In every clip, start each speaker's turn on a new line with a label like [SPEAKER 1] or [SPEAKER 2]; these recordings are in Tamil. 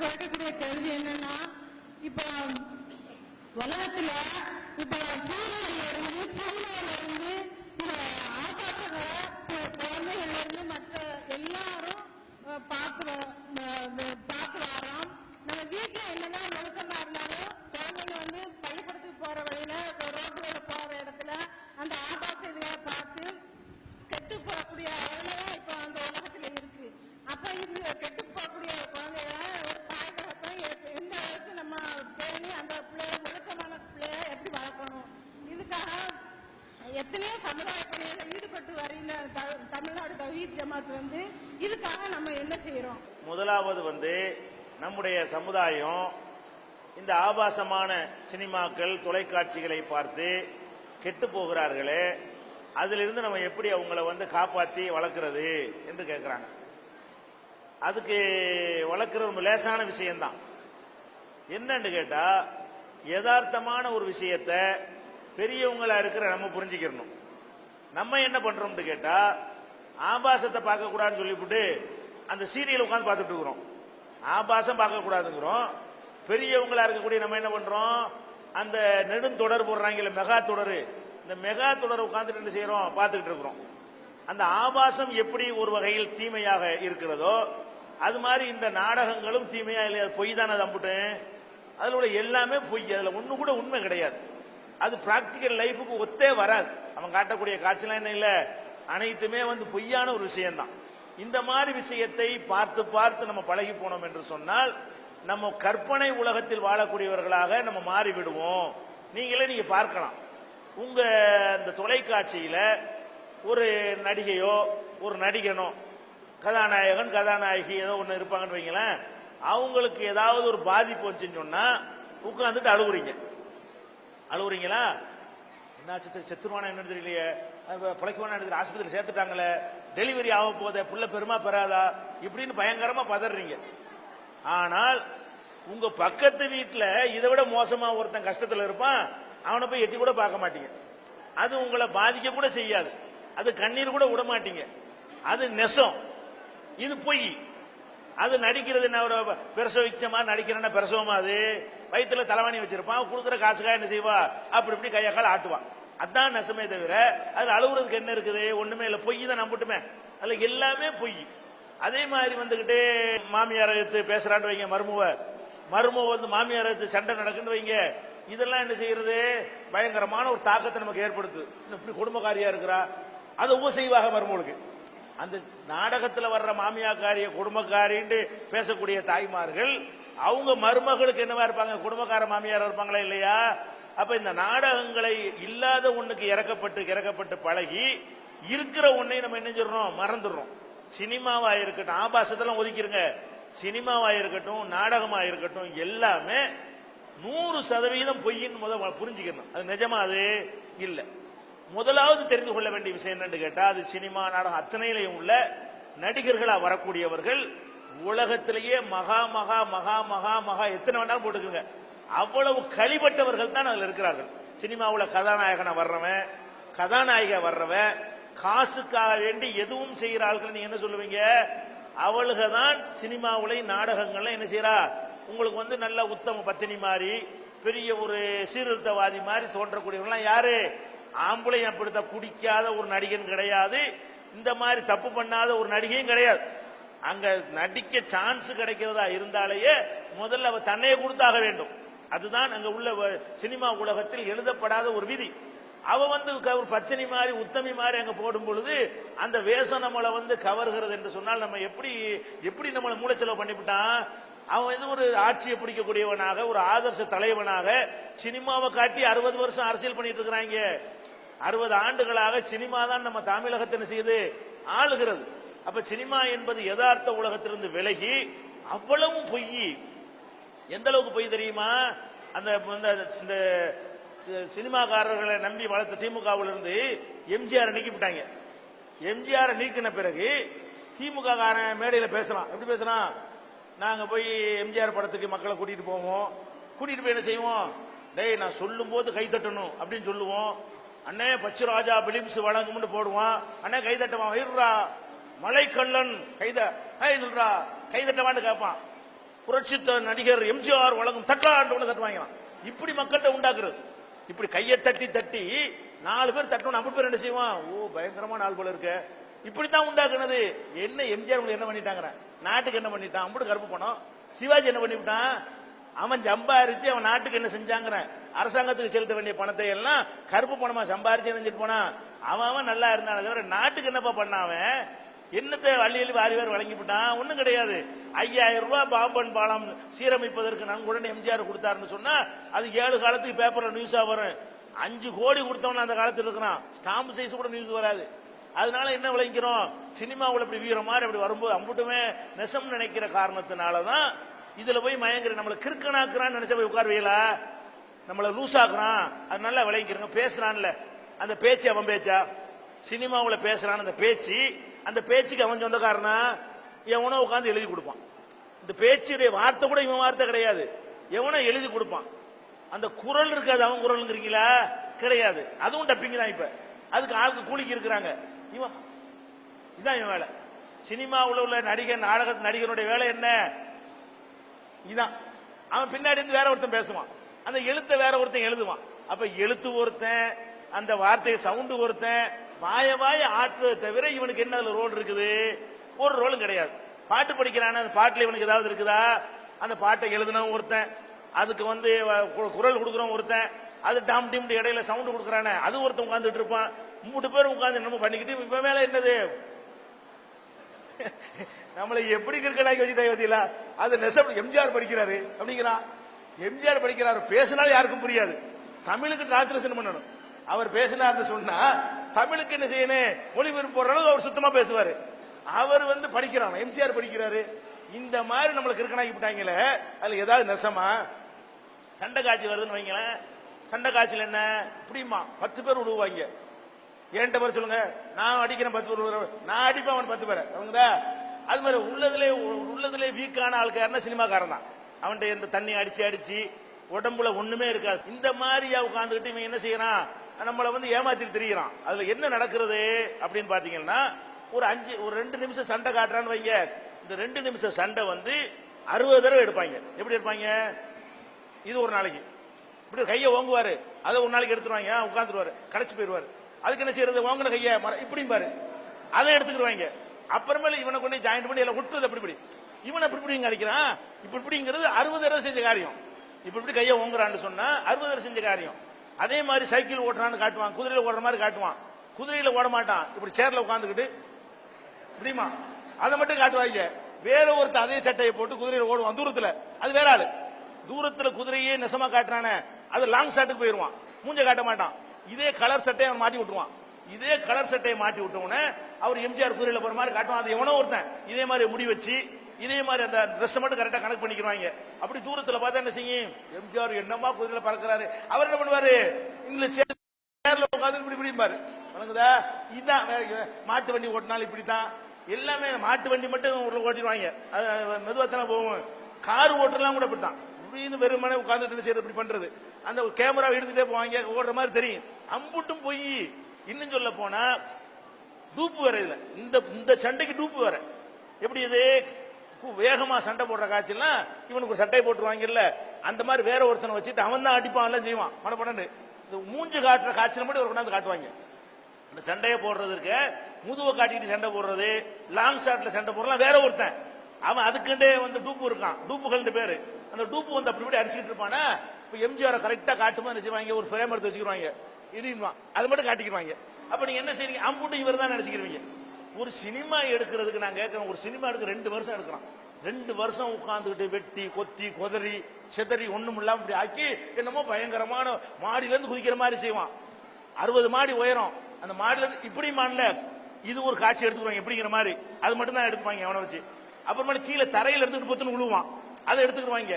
[SPEAKER 1] கேட்கக்கூடிய கேள்வி என்னன்னா இப்ப உலகத்துல இப்ப சீரியல்ல இருந்து சினிமால இருந்து இந்த ஆபாசங்களை குழந்தைகள்ல இருந்து மற்ற எல்லாரும் அஹ், பார்த்து பார்த்து வரோம் நம்ம வீட்டுல என்னதான் நெருக்கமா இருந்தாலும் குழந்தைங்க வந்து பள்ளிக்கூடத்துக்கு போற வழி ரோட்டுல போற இடத்துல அந்த ஆபாச இதுகளை பார்த்து கெட்டு போகக்கூடிய அளவுல இப்போ அந்த உலகத்துல இருக்கு அப்ப இது கெட்டு போகக்கூடிய குழந்தைகளை ஒரு தாய் தகப்பன் எ- எந்த அளவுக்கு நம்ம பேணி அந்த பிள்ளைய ஒழுக்கமான பிள்ளைய எப்படி வளர்க்கணும் இதுக்காக எத்தனையோ சமுதாய பணிகளில் ஈடுபட்டு வரையில த- தமிழ்நாடு தௌஹீத் ஜமாத் வந்து இதுக்காக நம்ம என்ன செய்யறோம்
[SPEAKER 2] முதலாவது வந்து நம்முடைய சமுதாயம் இந்த ஆபாசமான சினிமாக்கள் தொலைக்காட்சிகளை பார்த்து கெட்டு போகிறார்களே அதிலிருந்து நம்ம எப்படி அவங்கள வந்து காப்பாற்றி வளர்க்குறது என்று கேட்குறாங்க. அதுக்கு வளர்க்குற ஒரு லேசான விஷயம்தான். என்னன்னு கேட்டால் யதார்த்தமான ஒரு விஷயத்தை பெரியவங்களா இருக்கிற நம்ம புரிஞ்சுக்கிறணும். நம்ம என்ன பண்ணுறோம்னு கேட்டால் ஆபாசத்தை பார்க்கக்கூடாதுன்னு சொல்லிவிட்டு அந்த சீரியல் உட்காந்து பார்த்துட்டு இருக்கிறோம். ஆபாசம் பார்க்க கூடாதுங்கிறோம் பெரியவங்களா இருக்கக்கூடிய நம்ம என்ன பண்றோம்? அந்த நெடுந்தொடர் போடுறாங்கல்ல மெகா தொடர். இந்த மெகா தொடர் உட்காந்துட்டு என்ன செய்யறோம்? பார்த்துக்கிட்டு இருக்கிறோம். அந்த ஆபாசம் எப்படி ஒரு வகையில் தீமையாக இருக்கிறதோ அது மாதிரி இந்த நாடகங்களும் தீமையா இல்லையா? பொய் தானே தம்புட்டு அதில் உள்ள எல்லாமே பொய். அதில் ஒன்று கூட உண்மை கிடையாது. அது பிராக்டிக்கல் லைஃபுக்கு ஒத்தே வராது. அவன் காட்டக்கூடிய காட்சிலாம் என்ன இல்லை? அனைத்துமே வந்து பொய்யான ஒரு விஷயம்தான். இந்த மாதிரி விஷயத்தை பார்த்து பார்த்து நம்ம பழகி போனோம் என்று சொன்னால் நம்ம கற்பனை உலகத்தில் வாழக்கூடியவர்களாக நம்ம மாறி விடுவோம் நீங்களே நீங்க பார்க்கலாம். உங்க இந்த தொலைக்காட்சியில ஒரு நடிகையோ ஒரு நடிகனோ கதாநாயகன் கதாநாயகி ஏதோ ஒன்று இருப்பாங்கன்னு வைங்களேன் அவங்களுக்கு ஏதாவது ஒரு பாதிப்பு வந்துச்சுன்னு சொன்னா உட்காந்துட்டு அழுகுறீங்க. அழுகுறீங்களா? என்னாச்சு செத்துருவானா என்னன்னு தெரியலையே. அஹ் பிழைக்குவானா ஆஸ்பத்திரி சேர்த்துட்டாங்களே. டெலிவரி ஆக போதே புள்ள பெருமா பெறாதா? இப்படின்னு பயங்கரமா பதறீங்க. ஆனால் உங்க பக்கத்து வீட்டுல இதை விட மோசமா ஒருத்தன் கஷ்டத்துல இருப்பான் அவனை போய் எட்டி கூட பார்க்க மாட்டீங்க. அது உங்களை பாதிக்க கூட செய்யாது. அது கண்ணீர் கூட விட மாட்டீங்க. அது நெசம். இது பொய். அது நடிக்கிறது என்ன ஒரு பிரசவிச்சமா நடிக்கிறேன்னா பிரசவமா அது? வயிற்றுல தலைவாணி வச்சிருப்பான் கொடுக்குற காசுக்காக என்ன செய்வா? அப்படி இப்படி கையாக்கால் ஆட்டுவான். அதான் நெசமே தவிர அதுல அழுகுறதுக்கு என்ன இருக்குது? ஒண்ணுமே இல்லை. பொய் தான் நம்பிட்டுமே அதுல எல்லாமே பொய். அதே மாதிரி வந்துகிட்டு மாமியாரை எடுத்து பேசுறான்னு வைங்க மருமவ. மருமவ வந்து மாமியாரை எடுத்து சண்டை நடக்குன்னு வைங்க. இதெல்லாம் என்ன செய்யறது? பயங்கரமான ஒரு தாக்கத்தை நமக்கு ஏற்படுத்து. இப்படி குடும்பக்காரியா இருக்கிறா? அது உப செய்வாக மருமகளுக்கு அந்த நாடகத்துல வர்ற மாமியாக்காரிய குடும்பக்காரின்னு பேசக்கூடிய தாய்மார்கள் அவங்க மருமகளுக்கு என்னவா இருப்பாங்க? குடும்பக்கார மாமியார் இருப்பாங்களா இல்லையா? அப்ப இந்த நாடகங்களை இல்லாத ஒண்ணுக்கு இறக்கப்பட்டு இறக்கப்பட்டு பழகி இருக்கிற ஒன்னை நம்ம என்ன சொல்றோம் மறந்துடுறோம். சினிமாவா இருக்கட்டும் ஆபாசத்தெல்லாம் ஒதுக்கிருங்க. சினிமாவா இருக்கட்டும் நாடகமா இருக்கட்டும் எல்லாமே நூறு சதவீதம் பொய்யின் முதல் புரிஞ்சுக்கணும். அது நிஜமா அது? இல்லை. முதலாவது தெரிந்து கொள்ள வேண்டிய விஷயம் என்னன்னு கேட்டா அது சினிமா நாடகம் அத்தனையிலையும் உள்ள நடிகர்களா வரக்கூடியவர்கள் உலகத்திலேயே மகா மகா மகா மகா மகா எத்தனை வேணாலும் போட்டுக்குங்க. அவ்வளவு களிபட்டவர்கள் தான் அதில் இருக்கிறார்கள். சினிமாவில் கதாநாயகனை வர்றவன் கதாநாயக வர்றவன் காசுக்காக வேண்டி எதுவும் செய்கிற ஆட்கள் நீங்க என்ன சொல்லுவீங்க? அவளுக தான் சினிமாவுல நாடகங்கள்ல என்ன செய்யறா உங்களுக்கு வந்து நல்ல உத்தம பத்தினி மாதிரி பெரிய ஒரு சீர்திருத்தவாதி மாதிரி தோன்றக்கூடியவங்களாம் யாரு? ஆம்பளை அப்படித்த குடிக்காத ஒரு நடிகன் கிடையாது. இந்த மாதிரி தப்பு பண்ணாத ஒரு நடிகையும் கிடையாது. அங்க நடிக்க சான்ஸ் கிடைக்கிறதா இருந்தாலேயே முதல்ல அவ தன்னையே கொடுத்தாக வேண்டும். அதுதான் அங்க உள்ள வ- சினிமா உலகத்தில் எழுதப்படாத ஒரு விதி. அவ வந்து க- ஒரு பத்தினி மாதிரி உத்தமி மாதிரி அங்க போடும் பொழுது அந்த வேஷம் நம்மளை வந்து கவர்கிறது என்று சொன்னால் நம்ம எப்படி எப்படி நம்மளை மூளைச்செலவு பண்ணிவிட்டான் அவன் வந்து ஒரு ஆட்சியை பிடிக்கக்கூடியவனாக ஒரு ஆதர்ச தலைவனாக சினிமாவை காட்டி அறுபது வருஷம் அரசியல் பண்ணிட்டு இருக்கிறாங்க. அறுபது ஆண்டுகளாக சினிமா தான் நம்ம தமிழகத்தை செய்து ஆளுகிறது. அப்ப சினிமா என்பது யதார்த்த உலகத்திலிருந்து விலகி அவ்வளவும் பொய். எந்த அளவுக்கு பொய் தெரியுமா? அந்த இந்த- இந்த சி- சினிமாக்காரர்களை நம்பி வளர்த்த திமுகவில் இருந்து எம்ஜிஆர் நீக்கிவிட்டாங்க எம்ஜிஆர் நீக்கின பிறகு திமுக காரன் மேடையில பேசலாம். எப்படி பேசலாம்? நாங்க போய் எம்ஜிஆர் படத்துக்கு மக்களை கூட்டிட்டு போவோம். கூட்டிட்டு போய் என்ன செய்வோம்? டேய் நான் சொல்லும் போது கை தட்டணும் அப்படின்னு சொல்லுவோம். அண்ணே பச்சு ராஜா பிலிம்ஸ் வழங்கும்னு போடுவான். அண்ணே கை தட்டுவான். இருறா மலைக்கல்லன் கைத ஹை நில்றா கை தட்டவான்னு கேட்பான். புரட்சி நடிகர் எம்ஜிஆர் வழங்கும் தட்டலாண்டு ஒன்று தட்டுவாங்களாம் இப்படி மக்கள்கிட்ட உண்டாக்குறது. இப்படி கையை தட்டி தட்டி நாலு பேர் தட்டணும் நம்ம பேர் என்ன செய்வான்? ஓ பயங்கரமா ஆள் போல இருக்க. இப்படித்தான் உண்டாக்குனது. என்ன எம்ஜிஆர் என்ன பண்ணிட்டாங்க நாட்டுக்கு என்ன பண்ணிட்டான்? அம்புட்டு கருப்பு பணம். சிவாஜி என்ன பண்ணிவிட்டான்? அவன் சம்பாரிச்சு அவன் நாட்டுக்கு என்ன செஞ்சாங்கிற? அரசாங்கத்துக்கு செலுத்த வேண்டிய பணத்தை எல்லாம் கருப்பு பணமா சம்பாரிச்சு செஞ்சுட்டு போனான்? அவன் அவன் நல்லா இருந்தானே தவிர நாட்டுக்கு என்னப்பா பண்ணாவன் அவன்? என்னத்தை வள்ளியில் வாரி வாரி வழங்கி விட்டான் கிடையாது. ஐயாயிரம் ரூபாய் பாம்பன் பாலம் சீரமைப்பதற்கு நன்கொடன் எம்ஜிஆர் கொடுத்தாருன்னு சொன்னா அது ஏழு காலத்துக்கு பேப்பர்ல நியூஸா வரும். அஞ்சு கோடி கொடுத்தவன் அந்த காலத்தில் இருக்கிறான். ஸ்டாம்பு சைஸ் கூட நியூஸ் வராது. அதனால என்ன விளைக்கிறோம் சினிமாவில் இப்படி வீர மாதிரி அப்படி வரும்போது அம்புட்டுமே நெசம் நினைக்கிற காரணத்தினால தான் இதுல போய் மயங்குற நம்மளை கிறுக்கனாக்குறான்னு நினைச்ச போய் உட்காருவீங்களா? நம்மளை லூஸ் ஆக்குறான் அது நல்லா விளைக்கிறங்க பேசுறான்ல. அந்த பேச்சு அவன் பேச்சா? சினிமாவில் பேசுறான். அந்த பேச்சு அந்த பேச்சுக்கு அவன் சொந்தக்காரனா? எவனோ உட்காந்து எழுதி கொடுப்பான். இந்த பேச்சுடைய வார்த்தை கூட இவன் வார்த்தை கிடையாது. எவனோ எழுதி கொடுப்பான். அந்த குரல் இருக்காது அவன் குரல்ங்கிறீங்களா? கிடையாது. அதுவும் டப்பிங் தான் இப்ப. அதுக்கு ஆளுக்கு கூலிக்கு இருக்கிறாங்க. இவன் இதுதான் இவன் வேலை. சினிமா உள்ள நடிகர் நாடக நடிகனுடைய வேலை என்ன? இதுதான் அவன் பின்னாடி இருந்து வேற ஒருத்தன் பேசுவான். அந்த எழுத்தை வேற ஒருத்தன் எழுதுவான். அப்ப எழுத்து ஒருத்தன் அந்த வார்த்தையை சவுண்டு ஒருத்தன் வாய வாய ஆற்றுவதை தவிர இவனுக்கு என்ன அதுல ரோல் இருக்குது? ஒரு ரோலும் கிடையாது. பாட்டு படிக்கிறான அந்த பாட்டுல இவனுக்கு ஏதாவது இருக்குதா? அந்த பாட்டை எழுதுனவன் ஒருத்தன் அதுக்கு வந்து கு- குரல் கொடுக்குறவன் ஒருத்தன் அது டாம் டிம் இடையில சவுண்ட் கொடுக்குறானே அது ஒருத்தன் உட்காந்துட்டு இருப்பான். மூணு பேரும் உட்காந்து நம்ம பண்ணிக்கிட்டு இப்ப வேலை என்னது? நம்மளை எப்படி கிரிக்கெட்டாக்கி வச்சு பார்த்தீங்களா அது நெசம் எம்ஜிஆர் படிக்கிறாரு. அப்படிங்கிறான். எம்ஜிஆர் படிக்கிறாரு. பேசினாலும் யாருக்கும் புரியாது. தமிழுக்கு டிரான்ஸ்லேஷன் பண்ணணும். அவர் பேசினார்னு சொன்னா தமிழுக்கு என்ன செய்யணும்? மொழிபெயர்ப்பு போடுற அளவுக்கு அவர் சுத்தமா பேசுவாரு. அவர் வந்து படிக்கிறான் எம்ஜிஆர் படிக்கிறாரு. இந்த மாதிரி நம்மளுக்கு கிறுக்கனாக்கி விட்டாங்களே அதுல ஏதாவது நெசமா? சண்டை காட்சி வருதுன்னு வைங்களேன். சண்டை காட்சியில் என்ன? இப்படிமா பத்து பேர் விடுவாங்க என்கிட்ட பேர் சொல்லுங்க? நான் அடிக்கிறேன் பத்து பேர் நான் அடிப்பேன் அவன் பத்து பேர். அவங்கதா அது மாதிரி உள்ளதுலே உள்ளதுலே வீக்கான ஆளுக்காரனா சினிமாக்காரன் தான். அவன்கிட்ட எந்த தண்ணி அடிச்சு அடிச்சு உடம்புல ஒண்ணுமே இருக்காது. இந்த மாதிரியா உட்காந்துக்கிட்டு இவன் என்ன செய்யறான்? நம்மளை வந்து ஏமாத்திட்டு திரிகிறான் அதுல என்ன நடக்கிறது அப்படின்னு பாத்தீங்கன்னா ஒரு அஞ்சு ஒரு ரெண்டு நிமிஷம் சண்டை காட்டுறான்னு வைங்க. இந்த ரெண்டு நிமிஷம் சண்டை வந்து அறுபது தடவை எடுப்பாங்க. எப்படி எடுப்பாங்க? இது ஒரு நாளைக்கு. இப்படி கையை ஓங்குவாரு. அதை ஒரு நாளைக்கு எடுத்துருவாங்க. உட்காந்துருவாரு கடைச்சி போயிடுவாரு. அதுக்கு என்ன செய்யறது? ஓங்கின கையை மற இப்படியும் பாரு. அதை எடுத்துக்கிடுவாங்க அப்புறமேல இவனை கொண்டு ஜாயின் பண்ணி எல்லாம் விட்டுறது அப்படி இப்படி. இவனை இப்படி அடிக்கிறான் இப்படி இப்படிங்கிறது அறுபது தடவை செஞ்ச காரியம். இப்படி இப்படி கையை ஓங்குறான்னு சொன்னா அறுபது தடவை செஞ்ச காரியம். அதே மாதிரி சைக்கிள் ஓட்டுறான்னு காட்டுவான் குதிரையில் ஓடுற மாதிரி காட்டுவான். குதிரையில் ஓட மாட்டான். இப்படி சேர்ல உட்காந்துக்கிட்டு இப்படிமா அதை மட்டும் காட்டுவாங்க. வேற ஒருத்தன் அதே சட்டையை போட்டு குதிரையில் ஓடுவான் தூரத்தில். அது வேற ஆளு. தூரத்தில் குதிரையே நெசமா காட்டுறானே அது லாங் ஷாட்டுக்கு போயிடுவான் மூஞ்ச காட்ட மாட்டான். இதே கலர் சட்டையை அவன் மாட்டி விட்டுருவான். இதே கலர் சட்டையை மாட்டி விட்டவுடனே அவர் எம்ஜிஆர் குதிரையில் போற மாதிரி காட்டுவான். அது எவனோ ஒருத்தன். இதே மாதிரி முடி வச்சு இதே மாதிரி அந்த ட்ரெஸ் மட்டும் கரெக்டா கணக்கு பண்ணிக்கிறாங்க. அப்படி தூரத்துல பார்த்தா என்ன செய்யும்? எம்ஜிஆர் என்னமா குதிரையில பறக்குறாரு. அவர் என்ன பண்ணுவாரு? இங்கிலீஷ் சேர்ல உட்காந்து இப்படி பிடிப்பாரு. வணங்குதா? இதுதான் மாட்டு வண்டி ஓட்டினாலும் இப்படித்தான். எல்லாமே மாட்டு வண்டி மட்டும் உள்ள ஓட்டிடுவாங்க. மெதுவாக தானே போகும் கார் ஓட்டுறலாம் கூட இப்படித்தான் இப்படின்னு வெறுமனே உட்காந்துட்டு என்ன செய்யறது இப்படி பண்றது. அந்த கேமரா எடுத்துட்டே போவாங்க. ஓடுற மாதிரி தெரியும். அம்புட்டும் போய் இன்னும் சொல்ல போனா டூப்பு வேற இதுல. இந்த இந்த சண்டைக்கு டூப்பு வேற. எப்படி இது? வேகமா சண்டை போடுற காட்சியெல்லாம் இவனுக்கு ஒரு சட்டை போட்டுருவாங்கல்ல அந்த மாதிரி வேற ஒருத்தனை வச்சுட்டு அவன் தான் அடிப்பான் எல்லாம் செய்வான். மனப்படண்டு இந்த மூஞ்சு காட்டுற காய்ச்சல் மட்டும் ஒரு கொண்டாந்து காட்டுவாங்க. அந்த சண்டையை போடுறதுக்கு முதுவை காட்டிட்டு சண்டை போடுறது லாங் ஷாட்ல சண்டை போடுறலாம் வேற ஒருத்தன். அவன் அதுக்குண்டே வந்து டூப்பு இருக்கான். டூப்புகள் பேரு. அந்த டூப்பு வந்து அப்படி இப்படி அடிச்சுட்டு இருப்பானா? இப்ப எம்ஜிஆரை கரெக்டா காட்டுமா செய்வாங்க? ஒரு ஃப்ரேம் எடுத்து வச்சுக்கிறாங்க இடிவான் அது மட்டும் காட்டிக்கிறாங்க அப்ப நீங்க என்ன செய்றீங்க? அம்புட்டு இவர் தான் நினைச்சுக்கிறீங்க ஒரு சினிமா எடுக்கிறதுக்கு நான் கேட்கிறேன் ஒரு சினிமா எடுக்க ரெண்டு வருஷம் எடுக்கிறான். ரெண்டு வருஷம் உட்காந்துக்கிட்டு வெட்டி கொத்தி கொதறி செதறி ஒண்ணும் இல்லாம இப்படி ஆக்கி என்னமோ பயங்கரமான மாடியில இருந்து குதிக்கிற மாதிரி செய்வான். அறுபது மாடி உயரம். அந்த மாடியிலேருந்து இருந்து இப்படி மாடல இது ஒரு காட்சி எடுத்துக்குவாங்க எப்படிங்கிற மாதிரி. அது மட்டும் தான் எடுத்துப்பாங்க அவனை வச்சு. அப்புறமா கீழே தரையில் எடுத்துக்கிட்டு பொத்துன்னு விழுவான் அதை எடுத்துக்கிடுவாங்க.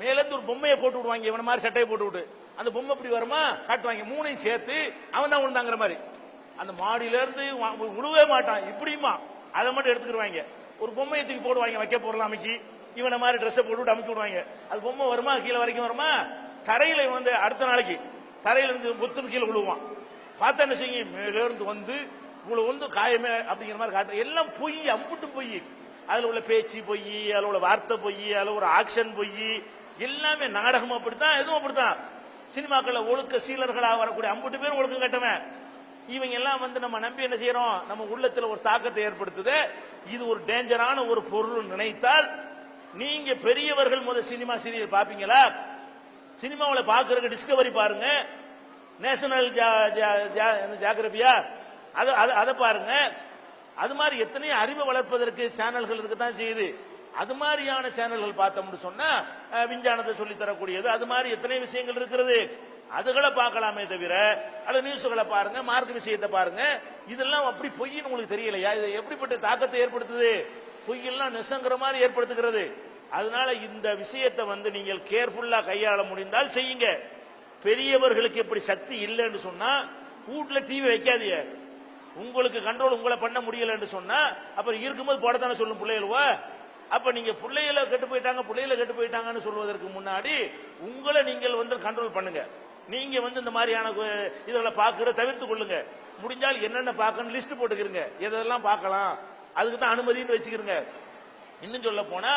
[SPEAKER 2] மேலேருந்து ஒரு பொம்மையை போட்டு விடுவாங்க இவன மாதிரி சட்டையை போட்டு விட்டு. அந்த பொம்மை இப்படி வருமா? காட்டுவாங்க. மூணையும் சேர்த்து அவன் தான் உண்டாங்கிற மாதிரி. அந்த மாடியில இருந்து வா- விழுவே மாட்டான். இப்படியுமா? அதை மட்டும் எடுத்துக்கிடுவாங்க ஒரு பொம்மையை தூக்கி போடுவாங்க வைக்க பொருள் அமைக்கி. இவனை மாதிரி ட்ரெஸ்ஸை போட்டு விட்டு அமுக்கி விடுவாங்க. அது பொம்மை வருமா? கீழே வரைக்கும் வருமா? தரையில வந்து அடுத்த நாளைக்கு தரையில இருந்து கீழே விழுவான் பார்த்தா என்ன செய்யுங்க? மேலேருந்து வந்து இவ்வளவு வந்து காயமே அப்படிங்கிற மாதிரி காட்டு எல்லாம் பொய் அம்புட்டு பொய். அதுல உள்ள பேச்சு பொய் அதுல உள்ள வார்த்தை பொய் அதுல ஒரு ஆக்ஷன் பொய். எல்லாமே நாடகம் அப்படித்தான் எதுவும் அப்படித்தான். சினிமாக்கள்ல ஒழுக்க சீலர்களாக வரக்கூடிய அம்புட்டு பேர் ஒழுக்கம் கட்டவன். இவங்க எல்லாம் வந்து நம்ம நம்பி என்ன செய்யறோம்? நம்ம உள்ளத்துல ஒரு தாக்கத்தை ஏற்படுத்துது. இது ஒரு டேஞ்சரான ஒரு பொருள் நினைத்தால் நீங்க பெரியவர்கள் முதல் சினிமா சீரியல் பாப்பீங்களா? சினிமாவில் பாக்குறதுக்கு டிஸ்கவரி பாருங்க. நேஷனல் ஜாகிரபியா அது அது- அதை பாருங்க. அது மாதிரி எத்தனையோ அறிவை வளர்ப்பதற்கு சேனல்கள் இருக்கு தான் செய்யுது. அது மாதிரியான சேனல்கள் பார்த்தோம்னு சொன்னா விஞ்ஞானத்தை சொல்லி தரக்கூடியது அது மாதிரி எத்தனை விஷயங்கள் இருக்கிறது. அதுகளை பார்க்கலாமே தவிர அது நியூஸ்களை பாருங்க மார்க் விஷயத்தை பாருங்க. இதெல்லாம் அப்படி பொய்ன்னு உங்களுக்கு தெரியலையா? இது எப்படிப்பட்ட தாக்கத்தை ஏற்படுத்துது? பொய்யெல்லாம் நெசங்கிற மாதிரி ஏற்படுத்துகிறது. அதனால இந்த விஷயத்தை வந்து நீங்கள் கேர்ஃபுல்லா கையாள முடிந்தால் செய்யுங்க. பெரியவர்களுக்கு இப்படி சக்தி இல்லைன்னு சொன்னா வீட்டுல டிவி வைக்காதீங்க. உங்களுக்கு கண்ட்ரோல் உங்களை பண்ண முடியலன்னு சொன்னா அப்புறம் இருக்கும்போது போடத்தானே சொல்லும் பிள்ளைகளுவா அப்ப நீங்க பிள்ளைகளை கெட்டு போயிட்டாங்க பிள்ளைகளை கெட்டு போயிட்டாங்கன்னு சொல்வதற்கு முன்னாடி உங்களை நீங்கள் வந்து கண்ட்ரோல் பண்ணுங்க. நீங்க வந்து இந்த மாதிரியான இதெல்லாம் இதுகளை பார்க்கறத தவிர்த்து கொள்ளுங்க. முடிஞ்சால் என்னென்ன பார்க்கணும் லிஸ்ட் போட்டுக்கிறங்க எதெல்லாம் பார்க்கலாம்? அதுக்கு தான் அனுமதின்னு வச்சுக்கிறங்க இன்னும் சொல்ல போனா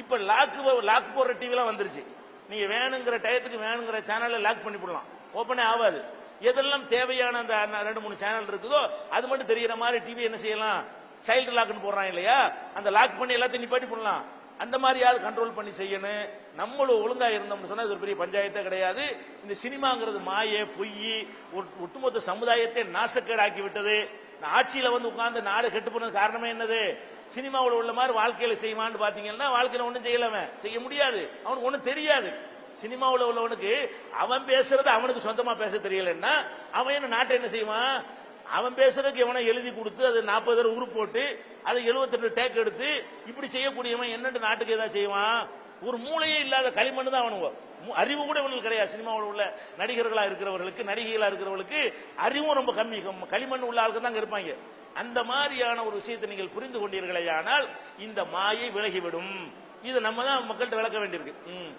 [SPEAKER 2] இப்ப லாக்கு லாக் போடுற டிவிலாம் வந்துருச்சு. நீங்க வேணுங்கிற டயத்துக்கு வேணுங்கிற சேனலை லாக் பண்ணி போடலாம். ஓப்பனே ஆகாது. எதெல்லாம் தேவையான அந்த ரெண்டு மூணு சேனல் இருக்குதோ அது மட்டும் தெரியற மாதிரி டிவி என்ன செய்யலாம்? சைல்டு லாக்னு போடுறான் இல்லையா? அந்த லாக் பண்ணி எல்லாத்தையும் நிப்பாட்டி போடலாம். அந்த மாதிரியாவது கண்ட்ரோல் பண்ணி செய்யணும். நம்மளும் ஒழுங்கா இருந்தோம்னு சொன்னா இது ஒரு பெரிய பஞ்சாயத்தே கிடையாது. இந்த சினிமாங்கிறது மாய பொய் ஒட்- ஒட்டுமொத்த சமுதாயத்தை நாசக்கேடாக்கி விட்டது ஆட்சியில வந்து உட்கார்ந்து நாடு கெட்டு போனது காரணமே என்னது? சினிமாவில் உள்ள மாதிரி வாழ்க்கையில செய்வான்னு பாத்தீங்கன்னா வாழ்க்கையில ஒன்றும் செய்யலவன். செய்ய முடியாது. அவனுக்கு ஒண்ணும் தெரியாது. சினிமாவில் உள்ளவனுக்கு அவன் பேசுறது அவனுக்கு சொந்தமா பேச தெரியலன்னா அவன் என்ன நாட்டை என்ன செய்வான்? அவன் பேசுறதுக்கு எவனை எழுதி கொடுத்து அது நாற்பது தடவை உரு போட்டு அதை எழுபத்தெட்டு டேக் எடுத்து இப்படி செய்யக்கூடியவன் என்னென்று நாட்டுக்கு ஏதாவது செய்வான்? ஒரு மூளையே இல்லாத களிமண் தான் அவனுங்க. அறிவு கூட இவனுக்கு கிடையாது. சினிமாவில் உள்ள நடிகர்களா இருக்கிறவர்களுக்கு நடிகைகளா இருக்கிறவர்களுக்கு அறிவும் ரொம்ப கம்மி. களிமண் உள்ள ஆளுக்கு தான் இருப்பாங்க. அந்த மாதிரியான ஒரு விஷயத்தை நீங்கள் புரிந்து கொண்டீர்களே ஆனால் இந்த மாயை விலகிவிடும். இது நம்ம தான் மக்கள்கிட்ட விளக்க வேண்டியிருக்கு. ம்.